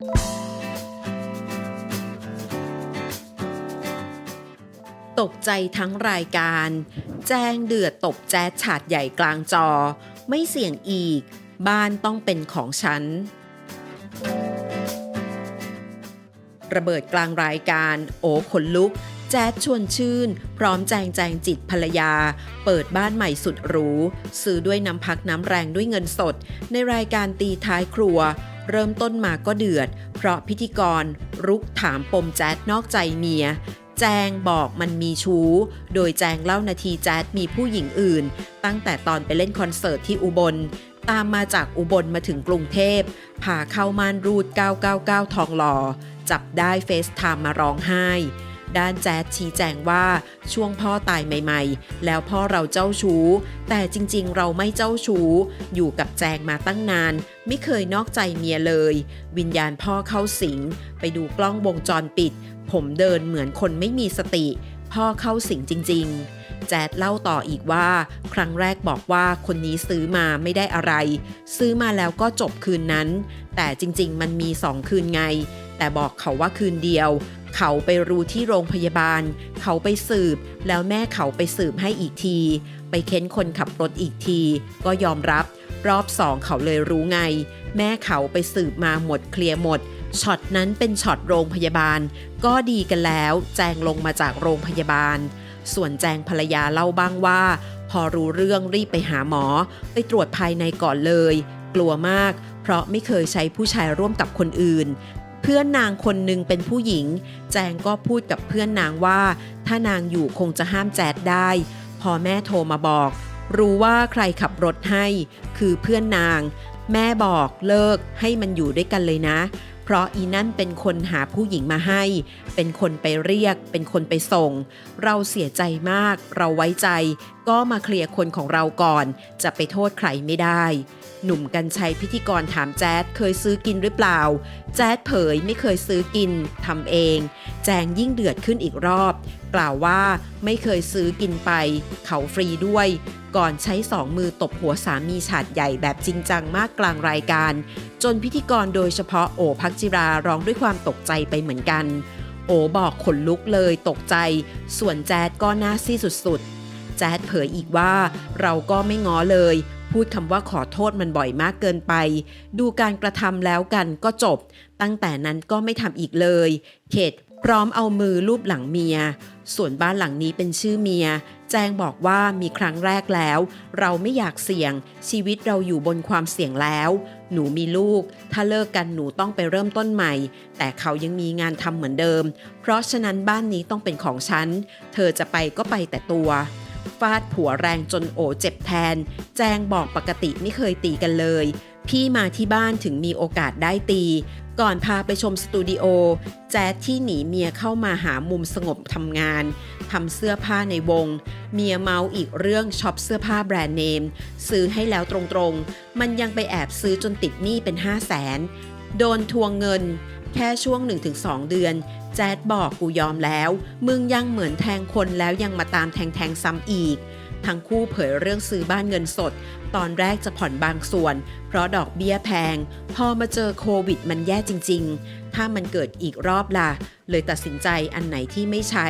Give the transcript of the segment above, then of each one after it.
ตกใจทั้งรายการ แจ้งเดือดตบแจ๊ดฉาดใหญ่กลางจอ ไม่เสี่ยงอีก บ้านต้องเป็นของฉัน ระเบิดกลางรายการ โอขนลุก แจ๊ดชวนชื่น พร้อมแจงแจงจิตภรรยา เปิดบ้านใหม่สุดหรู ซื้อด้วยน้ำพักน้ำแรงด้วยเงินสด ในรายการตีท้ายครัว เริ่มต้นมาก็เดือด เพราะพิธีกรรุกถามปมแจ๊ดนอกใจเมีย แจงบอกมันมีชู้ โดยแจงเล่านาทีแจ๊ดมีผู้หญิงอื่น ตั้งแต่ตอนไปเล่นคอนเสิร์ตที่อุบล ตามมาจากอุบลมาถึงกรุงเทพพาเข้าม่านรูด 999 ทองหล่อ จับได้เฟซไทม์มาร้องไห้ ด้านแจ๊ดชี้แจงว่าช่วงพ่อตายใหม่ ๆ แล้วพ่อเราเจ้าชู้ แต่จริงๆ เราไม่เจ้าชู้ อยู่กับแจงมาตั้งนาน ไม่เคยนอกใจเมียเลย วิญญาณพ่อเข้าสิง ไปดูกล้องวงจรปิด ผมเดินเหมือนคนไม่มีสติ พ่อเข้าสิงจริง ๆ แจ๊ดเล่าต่ออีกว่า ครั้งแรกบอกว่าคนนี้ซื้อมาไม่ได้อะไร ซื้อมาแล้วก็จบคืนนั้น แต่จริงๆ มันมีสองคืนไงแต่บอกเขาว่าคืนเดียว เขาไปรู้ที่โรงพยาบาล เขาไปสืบ แล้วแม่เขาไปสืบให้อีกที ไปเค้นคนขับรถอีกที ก็ยอมรับ รอบสองเขาเลยรู้ไง แม่เขาไปสืบมาหมดเคลียร์หมดช็อตนั้นเป็นช็อตโรงพยาบาล ก็ดีกันแล้ว แจงลงมาจากโรงพยาบาล ส่วนแจงภรรยาเล่าบ้างว่า พอรู้เรื่องรีบไปหาหมอ ไปตรวจภายในก่อนเลย กลัวมาก เพราะไม่เคยใช้ผู้ชายร่วมกับคนอื่น เพื่อนนางคนหนึ่งเป็นผู้หญิง แจงก็พูดกับเพื่อนนางว่า ถ้านางอยู่คงจะห้ามแจดได้ พอแม่โทรมาบอก รู้ว่าใครขับรถให้ คือเพื่อนนาง แม่บอกเลิกให้มันอยู่ด้วยกันเลยนะ เพราะอีนั่นเป็นคนหาผู้หญิงมาให้ เป็นคนไปเรียก เป็นคนไปส่ง เราเสียใจมาก เราไว้ใจ ก็มาเคลียร์คนของเราก่อน จะไปโทษใครไม่ได้ หนุ่มกัญชัยพิธีกรถามแจ๊ดเคยซื้อกินหรือเปล่า แจ๊ดเผยไม่เคยซื้อกินทำเอง แจงยิ่งเดือดขึ้นอีกรอบ กล่าวว่าไม่เคยซื้อกินไป เขาฟรีด้วย ก่อนใช้สองมือตบหัวสามีฉาดใหญ่แบบจริงจังมากกลางรายการ จนพิธีกรโดยเฉพาะโอพักจิราร้องด้วยความตกใจไปเหมือนกัน โอบอกขนลุกเลยตกใจ ส่วนแจ๊ดก็น่าซี่สุดๆ แจ๊ดเผยอีกว่าเราก็ไม่ง้อเลย พูดคำว่าขอโทษมันบ่อยมากเกินไป ดูการกระทำแล้วกันก็จบ ตั้งแต่นั้นก็ไม่ทำอีกเลย เขตพร้อมเอามือลูบหลังเมีย ส่วนบ้านหลังนี้เป็นชื่อเมีย แจ้งบอกว่ามีครั้งแรกแล้ว เราไม่อยากเสี่ยง ชีวิตเราอยู่บนความเสี่ยงแล้ว หนูมีลูก ถ้าเลิกกันหนูต้องไปเริ่มต้นใหม่ แต่เขายังมีงานทำเหมือนเดิม เพราะฉะนั้นบ้านนี้ต้องเป็นของฉัน เธอจะไปก็ไปแต่ตัว ฟาดผัวแรงจนโอเจ็บแทน แจงบอกปกติไม่เคยตีกันเลย พี่มาที่บ้านถึงมีโอกาสได้ตี ก่อนพาไปชมสตูดิโอ แจ๊ดที่หนีเมียเข้ามาหามุมสงบทำงานทำเสื้อผ้าในวง เมียเมาอีกเรื่องช็อปเสื้อผ้าแบรนด์เนม ซื้อให้แล้วตรงๆ มันยังไปแอบซื้อจนติดหนี้เป็น 5 0 0แสนโดนทวงเงิน แค่ช่วง 1-2 เดือน แจ๊ดบอกกูยอมแล้ว มึงยังเหมือนแทงคนแล้วยังมาตามแทงแทงซ้ำอีก ทั้งคู่เผยเรื่องซื้อบ้านเงินสด ตอนแรกจะผ่อนบางส่วน เพราะดอกเบี้ยแพง พอมาเจอโควิดมันแย่จริง ๆ ถ้ามันเกิดอีกรอบล่ะ เลยตัดสินใจอันไหนที่ไม่ใช้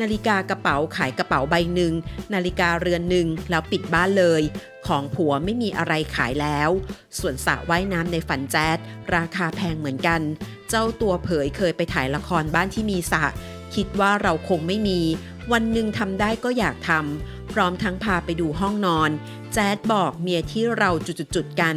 นาฬิกากระเป๋าขายกระเป๋าใบหนึ่ง นาฬิกาเรือนหนึ่งแล้วปิดบ้านเลย ของผัวไม่มีอะไรขายแล้ว ส่วนสระว่ายน้ำในฝันแจ๊ดราคาแพงเหมือนกัน เจ้าตัวเผยเคยไปถ่ายละครบ้านที่มีสระคิดว่าเราคงไม่มี วันหนึ่งทำได้ก็อยากทำพร้อมทั้งพาไปดูห้องนอน แจ๊ดบอกเมียที่เราจุดๆกัน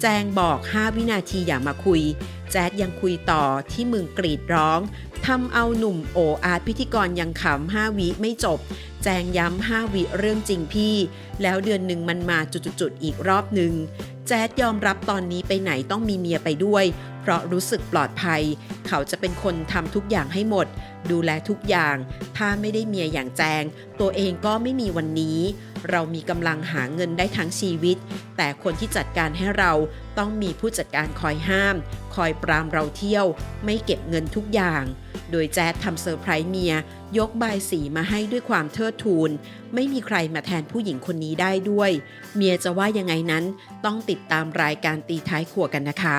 แจงบอก 5 วินาทีอย่ามาคุย แจ๊ดยังคุยต่อที่มึงกรีดร้องทำเอาหนุ่มโออาร์ตพิธีกรยังขำ5วิไม่จบ แจงย้ำ5วิเรื่องจริงพี่ แล้วเดือนหนึ่งมันมาจุดๆอีกรอบหนึ่งแจ๊ดยอมรับตอนนี้ไปไหนต้องมีเมียไปด้วย เพราะรู้สึกปลอดภัย เขาจะเป็นคนทำทุกอย่างให้หมด ดูแลทุกอย่าง ถ้าไม่ได้เมียอย่างแจง ตัวเองก็ไม่มีวันนี้ เรามีกำลังหาเงินได้ทั้งชีวิต แต่คนที่จัดการให้เราต้องมีผู้จัดการคอยห้าม คอยปรามเราเที่ยว ไม่เก็บเงินทุกอย่าง โดยแจ๊ดทำเซอร์ไพรส์เมีย ยกบายสีมาให้ด้วยความเทิดทูน ไม่มีใครมาแทนผู้หญิงคนนี้ได้ด้วย เมียจะว่ายังไงนั้นต้องติดตามรายการตีท้ายครัวกันนะคะ